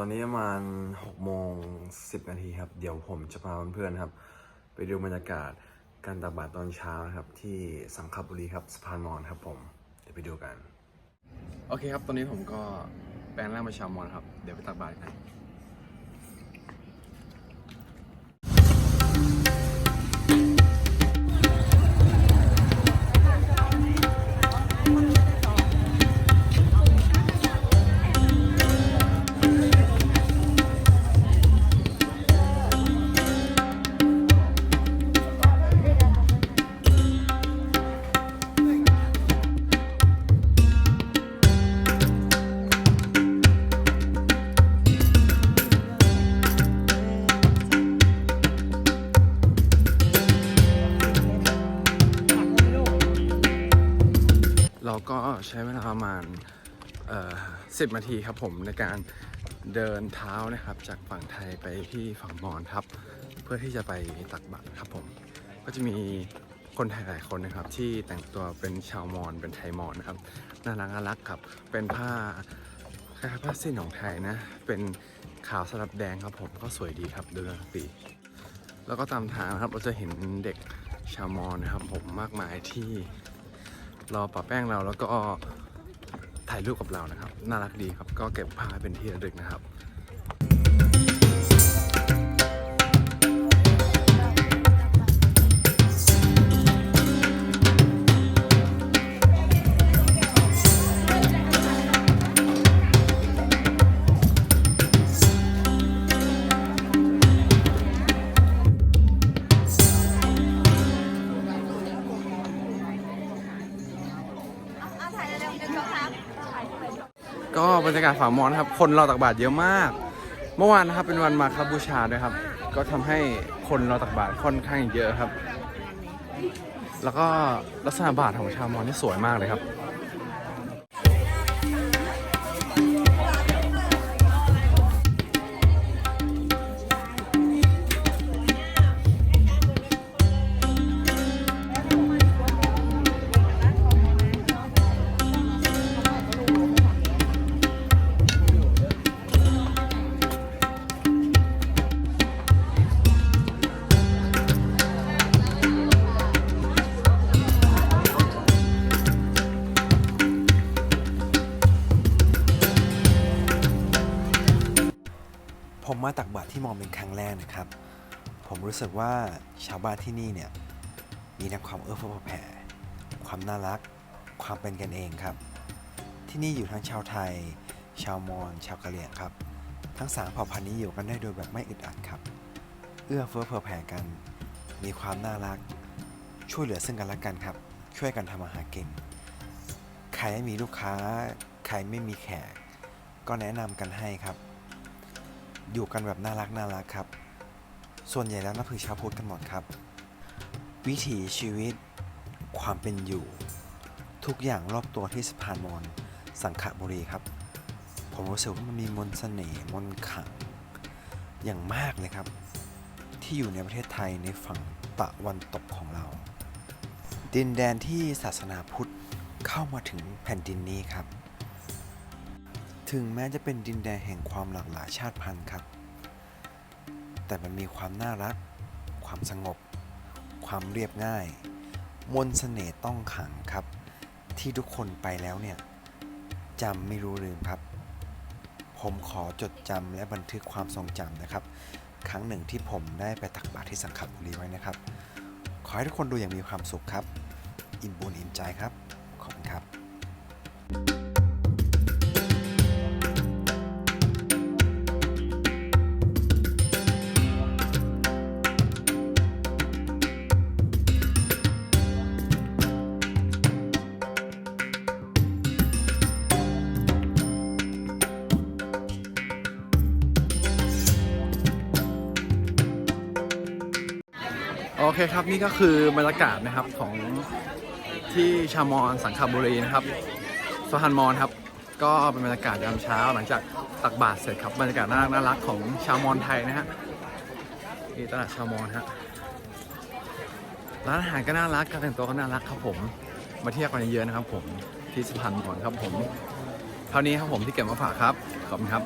ตอนนี้ประมาณ6โมง10 นาทีครับ เดี๋ยวผมจะพาเพื่อนๆครับ ไปดูบรรยากาศการตักบาตรตอนเช้านะครับ ที่สังขบุรีครับสะพานมอนครับผม เดี๋ยวไปดูกัน โอเคครับ ตอนนี้ผมก็แปลงร่างเป็นชาวมอนครับ เดี๋ยวไปตักบาตรกัน ก็ใช้เวลาประมาณเอ่อ10นาทีครับผมในการเดินเท้านะครับ จากฝั่งไทยไปที่ฝั่งมอญครับ เพื่อที่จะไปตักบาตรครับผม ก็จะมีคนไทยหลายคนนะครับ ที่แต่งตัวเป็นชาวมอญเป็นไทยมอญนะครับน่ารักน่ารักครับเป็นผ้าคล้ายผ้าสิ้นของไทยนะ เป็นขาวสลับแดงครับผมก็สวยดีครับดูสีแล้วก็ตามทางนะครับเราจะเห็นเด็กชาวมอญนะครับผมมากมายที่ รอปะแป้งเราแล้วก็ถ่ายรูปกับเรานะครับ น่ารักดีครับ ก็เก็บภาพเป็นที่ระลึกนะครับ ก็บรรยากาศฝามอนครับ คนเราตักบาตรเยอะมาก เมื่อวานนะครับเป็นวันมาคบูชาด้วยครับ ก็ทำให้คนเราตักบาตรค่อนข้างเยอะครับ แล้วก็ลักษณะบาตรของชาวมอญนี่สวยมากเลยครับ ผมมาตักบาตรที่มอญเป็นครั้งแรกนะครับ ผมรู้สึกว่าชาวบ้านที่นี่เนี่ยมีทั้งความเอื้อเฟื้อเผื่อแผ่ ความน่ารัก ความเป็นกันเองครับ ที่นี่อยู่ทั้งชาวไทย ชาวมอญชาวกะเหรี่ยงครับ ทั้งสามเผ่าพันธุ์นี้อยู่กันได้โดยแบบไม่อึดอัดครับ เอื้อเฟื้อเผื่อแผ่กัน มีความน่ารัก ช่วยเหลือซึ่งกันและกันครับ ช่วยกันทำอาหารเก่งใครไม่มีลูกค้า ใครไม่มีแขก ก็แนะนำกันให้ครับ อยู่กันแบบน่ารักน่ารักครับ ส่วนใหญ่แล้วนับถือชาวพุทธกันหมดครับ วิถีชีวิต ความเป็นอยู่ ทุกอย่างรอบตัวที่สะพานมอญสังขบุรีครับ ผมรู้สึกว่ามันมีมนต์เสน่ห์มนต์ขลัง อย่างมากเลยครับ ที่อยู่ในประเทศไทยในฝั่งตะวันตกของเรา ดินแดนที่ศาสนาพุทธเข้ามาถึงแผ่นดินนี้ครับ ถึงแม้จะเป็นดินแดนแห่งความหลากหลายชาติพันธุ์ครับ แต่มันมีความน่ารัก ความสงบ ความเรียบง่าย มนต์เสน่ห์ต้องขังครับ ที่ทุกคนไปแล้วเนี่ยจำไม่รู้ลืมครับ ผมขอจดจำและบันทึกความทรงจำนะครับ ครั้งหนึ่งที่ผมได้ไปตักบาตรที่สังขบุรีไว้นะครับ ขอให้ทุกคนดูอย่างมีความสุขครับ อิ่มบุญอิ่มใจครับ โอเคครับนี่ก็คือบรรยากาศนะครับของที่ชามอญสังขบุรีนะครับสะพานมอญครับ ก็เป็นบรรยากาศยามเช้าหลังจากตักบาตรเสร็จครับบรรยากาศน่ารักน่ารักของชาวมอญไทยนะฮะที่ตลาดชาวมอญฮะร้านอาหารก็น่ารักการแต่งตัวก็น่ารักครับผม มาเที่ยวกันเยอะๆนะครับ ผมที่สะพานมอญครับผมเท่านี้ครับผมที่เก็บมาฝากครับขอบคุณครับ